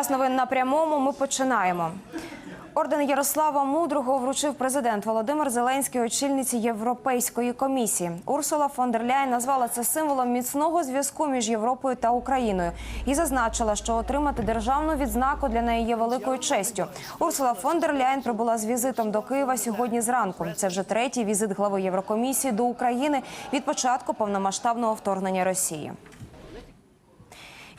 Час новин на прямому. Ми починаємо. Орден Ярослава Мудрого вручив президент Володимир Зеленський очільниці Європейської комісії. Урсула фон дер Ляйн назвала це символом міцного зв'язку між Європою та Україною і зазначила, що отримати державну відзнаку для неї є великою честю. Урсула фон дер Ляйн прибула з візитом до Києва сьогодні зранку. Це вже третій візит глави Єврокомісії до України від початку повномасштабного вторгнення Росії.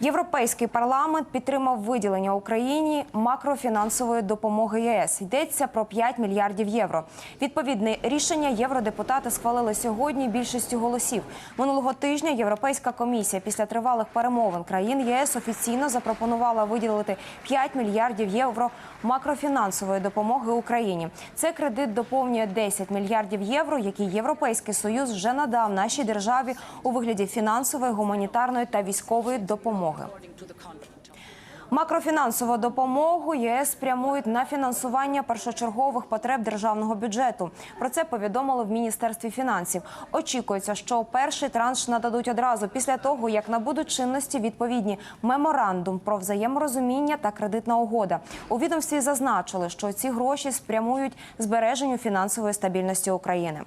Європейський парламент підтримав виділення Україні макрофінансової допомоги ЄС. Йдеться про 5 мільярдів євро. Відповідне рішення євродепутати схвалили сьогодні більшістю голосів. Минулого тижня Європейська комісія після тривалих перемовин країн єС офіційно запропонувала виділити 5 мільярдів євро макрофінансової допомоги Україні. Це кредит доповнює 10 мільярдів євро, які Європейський союз вже надав нашій державі у вигляді фінансової, гуманітарної та військової допомоги. Макрофінансову допомогу ЄС спрямують на фінансування першочергових потреб державного бюджету. Про це повідомили в міністерстві фінансів. Очікується, що перший транш нададуть одразу після того, як набудуть чинності відповідні меморандум про взаєморозуміння та кредитна угода. У відомстві зазначили, що ці гроші спрямують збереженню фінансової стабільності України.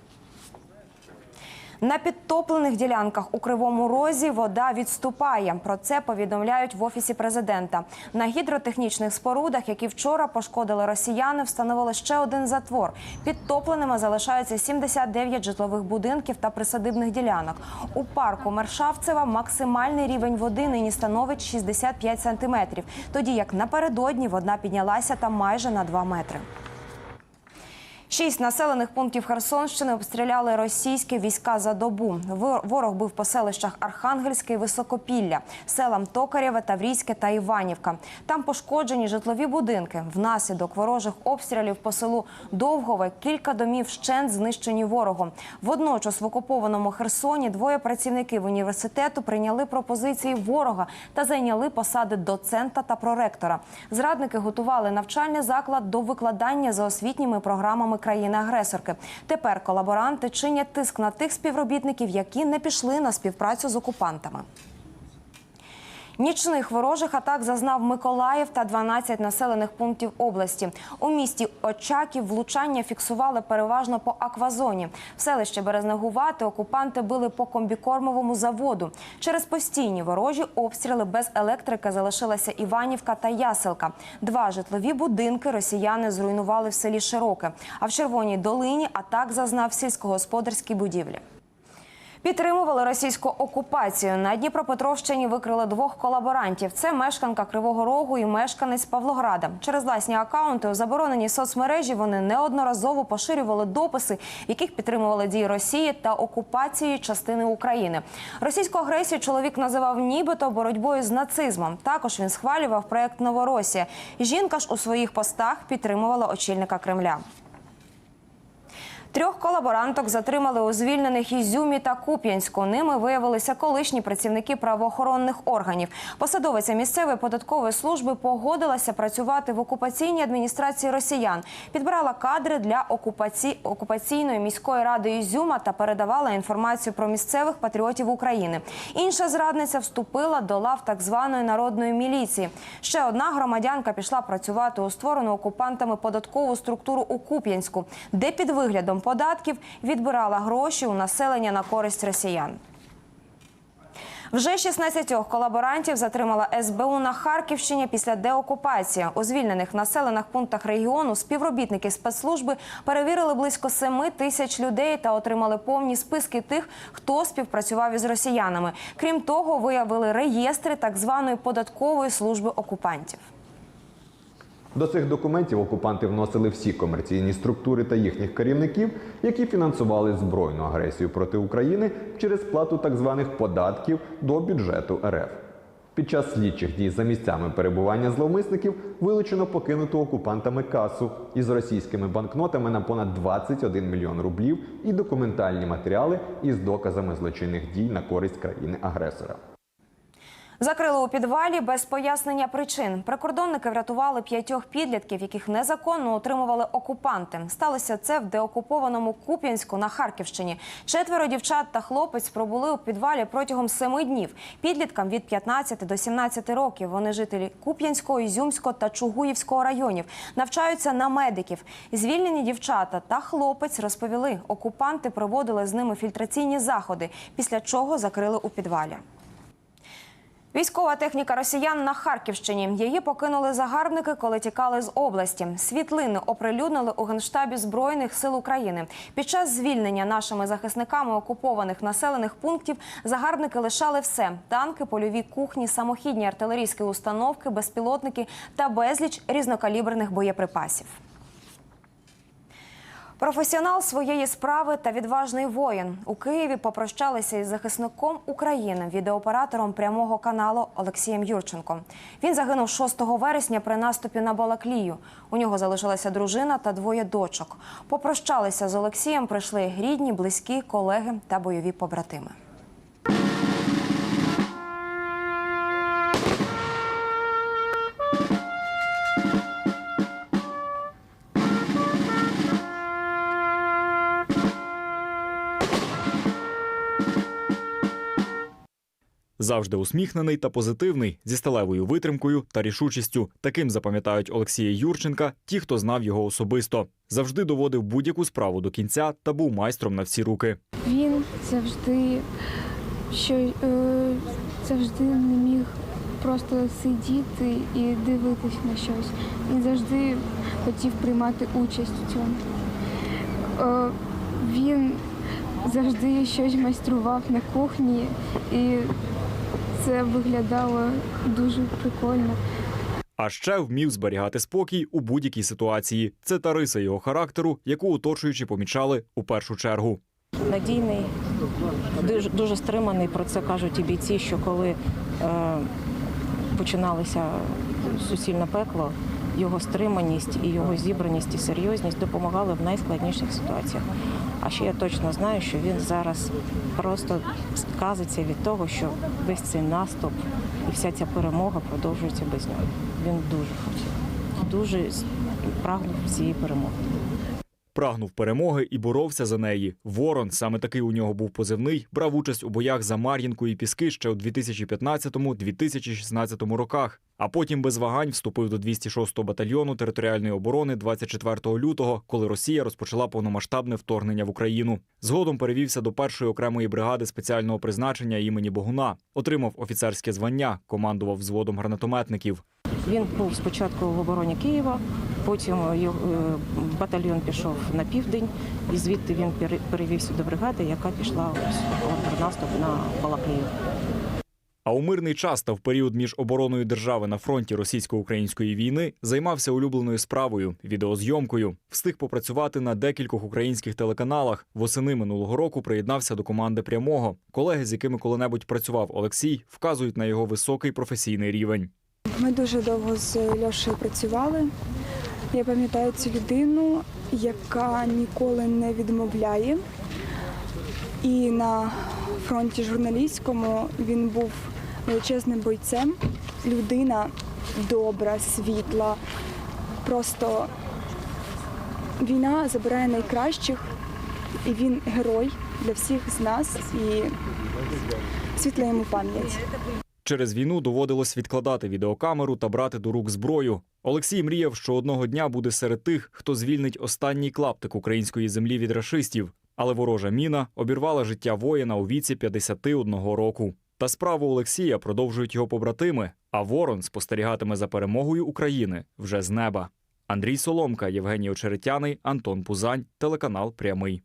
На підтоплених ділянках у кривому розі вода відступає. Про це повідомляють в офісі президента. На гідротехнічних спорудах, які вчора пошкодили росіяни, встановили ще один затвор. Підтопленими залишаються 79 житлових будинків та присадибних ділянок. У парку Мершавцева максимальний рівень води нині становить 65 сантиметрів. Тоді як напередодні вода піднялася там майже на 2 метри. Шість населених пунктів Херсонщини обстріляли російські війська за добу. Вор- Ворог бив по селищах Архангельське і Високопілля, селам Токарєве, Таврійське та Іванівка. Там пошкоджені житлові будинки. Внаслідок ворожих обстрілів по селу Довгове кілька домів вщент знищені ворогом. Водночас в окупованому Херсоні двоє працівників університету прийняли пропозиції ворога та зайняли посади доцента та проректора. Зрадники готували навчальний заклад до викладання за освітніми програмами країни-агресорки. Тепер колаборанти чинять тиск на тих співробітників, які не пішли на співпрацю з окупантами. Нічних ворожих атак зазнав Миколаїв та 12 населених пунктів області. У місті Очаків влучання фіксували переважно по аквазоні. В селище Березнегувати окупанти били по комбікормовому заводу. Через постійні ворожі обстріли без електрики залишилася Іванівка та Яселка. Два житлові будинки росіяни зруйнували в селі Широке. А в Червоній долині атак зазнав сільськогосподарські будівлі. Підтримували російську окупацію. На Дніпропетровщині викрили двох колаборантів. Це мешканка Кривого Рогу і мешканець Павлограда. Через власні акаунти у забороненій соцмережі вони неодноразово поширювали дописи, яких підтримували дії Росії та окупації частини України. Російську агресію чоловік називав нібито боротьбою з нацизмом. Також він схвалював проект Новоросія. Жінка ж у своїх постах підтримувала очільника Кремля. Трьох колаборанток затримали у звільнених Ізюмі та Куп'янську. Ними виявилися колишні працівники правоохоронних органів. Посадовиця місцевої податкової служби погодилася працювати в окупаційній адміністрації росіян. Підбирала кадри для окупаці... окупаційної міської ради Ізюма та передавала інформацію про місцевих патріотів України. Інша зрадниця вступила до лав так званої народної міліції. Ще одна громадянка пішла працювати у створену окупантами податкову структуру у Куп'янську, де під виглядом податків відбирала гроші у населення на користь росіян. Вже 16 колаборантів затримала СБУ на Харківщині після деокупації. У звільнених населених пунктах регіону співробітники спецслужби перевірили близько 7 тисяч людей та отримали повні списки тих, хто співпрацював із росіянами. Крім того, виявили реєстри так званої податкової служби окупантів. До цих документів окупанти вносили всі комерційні структури та їхніх керівників, які фінансували збройну агресію проти України через сплату так званих податків до бюджету РФ. Під час слідчих дій за місцями перебування зловмисників вилучено покинуту окупантами касу із російськими банкнотами на понад 21 мільйон рублів і документальні матеріали із доказами злочинних дій на користь країни-агресора. Закрили у підвалі без пояснення причин. Прикордонники врятували п'ятьох підлітків, яких незаконно утримували окупанти. Сталося це в деокупованому Куп'янську на Харківщині. Четверо дівчат та хлопець пробули у підвалі протягом семи днів. Підліткам від 15 до 17 років. Вони жителі Куп'янського, Ізюмського та Чугуївського районів. Навчаються на медиків. Звільнені дівчата та хлопець розповіли, окупанти проводили з ними фільтраційні заходи, після чого закрили у підвалі. Військова техніка росіян на Харківщині. Її покинули загарбники, коли тікали з області. Світлини оприлюднили у генштабі збройних сил України. Під час звільнення нашими захисниками окупованих населених пунктів загарбники лишали все: танки, польові кухні, самохідні артилерійські установки, безпілотники та безліч різнокаліберних боєприпасів. Професіонал своєї справи та відважний воїн у Києві попрощалися із захисником України, відеооператором прямого каналу Олексієм Юрченком. Він загинув 6 вересня при наступі на Балаклію. У нього залишилася дружина та двоє дочок. Попрощалися з Олексієм. Прийшли рідні, близькі, колеги та бойові побратими. Завжди усміхнений та позитивний, зі сталевою витримкою та рішучістю. Таким запам'ятають Олексія Юрченка ті, хто знав його особисто. Завжди доводив будь-яку справу до кінця та був майстром на всі руки. Він завжди що е, завжди не міг просто сидіти і дивитись на щось. Він завжди хотів приймати участь у цьому. Е, він завжди щось майстрував на кухні, і це виглядало дуже прикольно. А ще вмів зберігати спокій у будь-якій ситуації. Це та риса його характеру, яку оточуючі помічали у першу чергу. надійний, дуже, дуже стриманий. Про це кажуть і бійці, що коли е, починалося суцільне пекло, його стриманість і його зібраність і серйозність допомагали в найскладніших ситуаціях. А ще я точно знаю, що він зараз просто сказиться від того, що весь цей наступ і вся ця перемога продовжується без нього. Він дуже хотів, дуже прагнув цієї перемоги. Прагнув перемоги і боровся за неї. Ворон, саме такий у нього був позивний, брав участь у боях за Мар'їнку і Піски ще у 2015-2016 роках. А потім без вагань вступив до 206-го батальйону територіальної оборони 24 лютого, коли Росія розпочала повномасштабне вторгнення в Україну. Згодом перевівся до першої окремої бригади спеціального призначення імені Богуна, отримав офіцерське звання, командував взводом гранатометників. Він був спочатку в обороні Києва, потім е, батальйон пішов на південь, і звідти він пере- перевівся до бригади, яка пішла в наступ на Балаклію. А у мирний час та в період між обороною держави на фронті російсько-української війни займався улюбленою справою відеозйомкою. Встиг попрацювати на декількох українських телеканалах. Восени минулого року приєднався до команди прямого. Колеги, з якими коли-небудь працював Олексій, вказують на його високий професійний рівень. Ми дуже довго з Льошею працювали. Я пам'ятаю цю людину, яка ніколи не відмовляє. І на фронті журналістському він був величезним бойцем. Людина добра, світла. Просто війна забирає найкращих, і він герой для всіх з нас. І світла йому пам'ять. Через війну доводилось відкладати відеокамеру та брати до рук зброю. Олексій мріяв, що одного дня буде серед тих, хто звільнить останній клаптик української землі від рашистів. Але ворожа міна обірвала життя воїна у віці 51 року. Та справу Олексія продовжують його побратими. А ворон спостерігатиме за перемогою України вже з неба. Андрій Соломка, Євгеній Очеретяний, Антон Пузань, телеканал Прямий.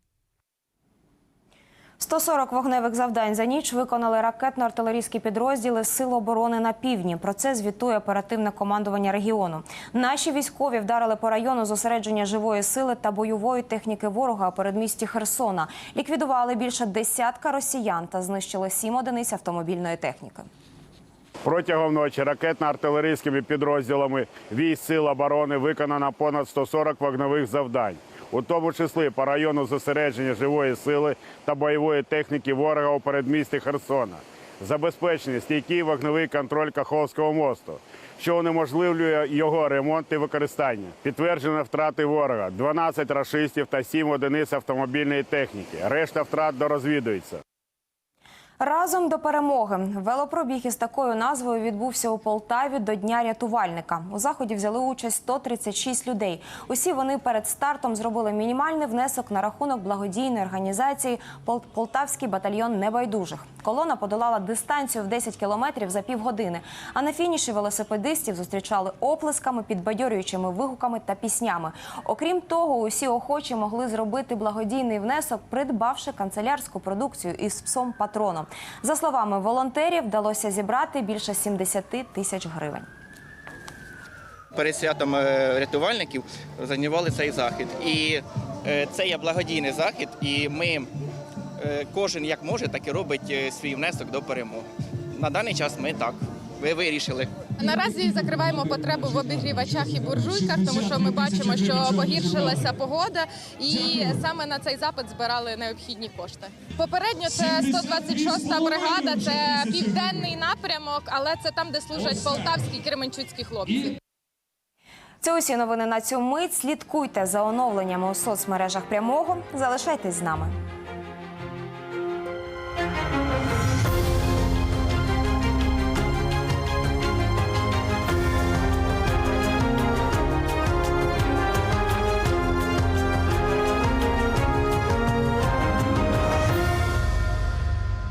140 вогневих завдань за ніч виконали ракетно-артилерійські підрозділи Сил оборони на півдні. Про це звітує оперативне командування регіону. Наші військові вдарили по району зосередження живої сили та бойової техніки ворога у передмісті Херсона. Ліквідували більше десятка росіян та знищили сім одиниць автомобільної техніки. Протягом ночі ракетно-артилерійськими підрозділами військ сил оборони виконано понад 140 вогневих завдань, у тому числі по району зосередження живої сили та бойової техніки ворога у передмісті Херсона. забезпечений стійкий вогневий контроль Каховського мосту, що унеможливлює його ремонт і використання. Підтверджено втрати ворога 12 рашистів та 7 одиниць автомобільної техніки. Решта втрат дорозвідується. Разом до перемоги велопробіг із такою назвою відбувся у Полтаві до Дня рятувальника. У заході взяли участь 136 людей. Усі вони перед стартом зробили мінімальний внесок на рахунок благодійної організації «Пол- Полтавський батальйон небайдужих. Колона подолала дистанцію в 10 кілометрів за півгодини. А на фініші велосипедистів зустрічали оплесками, підбадьорюючими вигуками та піснями. Окрім того, усі охочі могли зробити благодійний внесок, придбавши канцелярську продукцію із псом патроном. За словами волонтерів, вдалося зібрати більше 70 тисяч гривень. перед святом е, рятувальників зайнявали цей захід. І е, це є благодійний захід, і ми е, кожен як може, так і робить свій внесок до перемоги. На даний час ми так ви вирішили. Наразі закриваємо потребу в обігрівачах і буржуйках, тому що ми бачимо, що погіршилася погода, і саме на цей запит збирали необхідні кошти. Попередньо це 126-та бригада, це південний напрямок, але це там, де служать полтавські і кременчуцькі хлопці. Це усі новини на цю мить. Слідкуйте за оновленнями у соцмережах прямого. Залишайтесь з нами.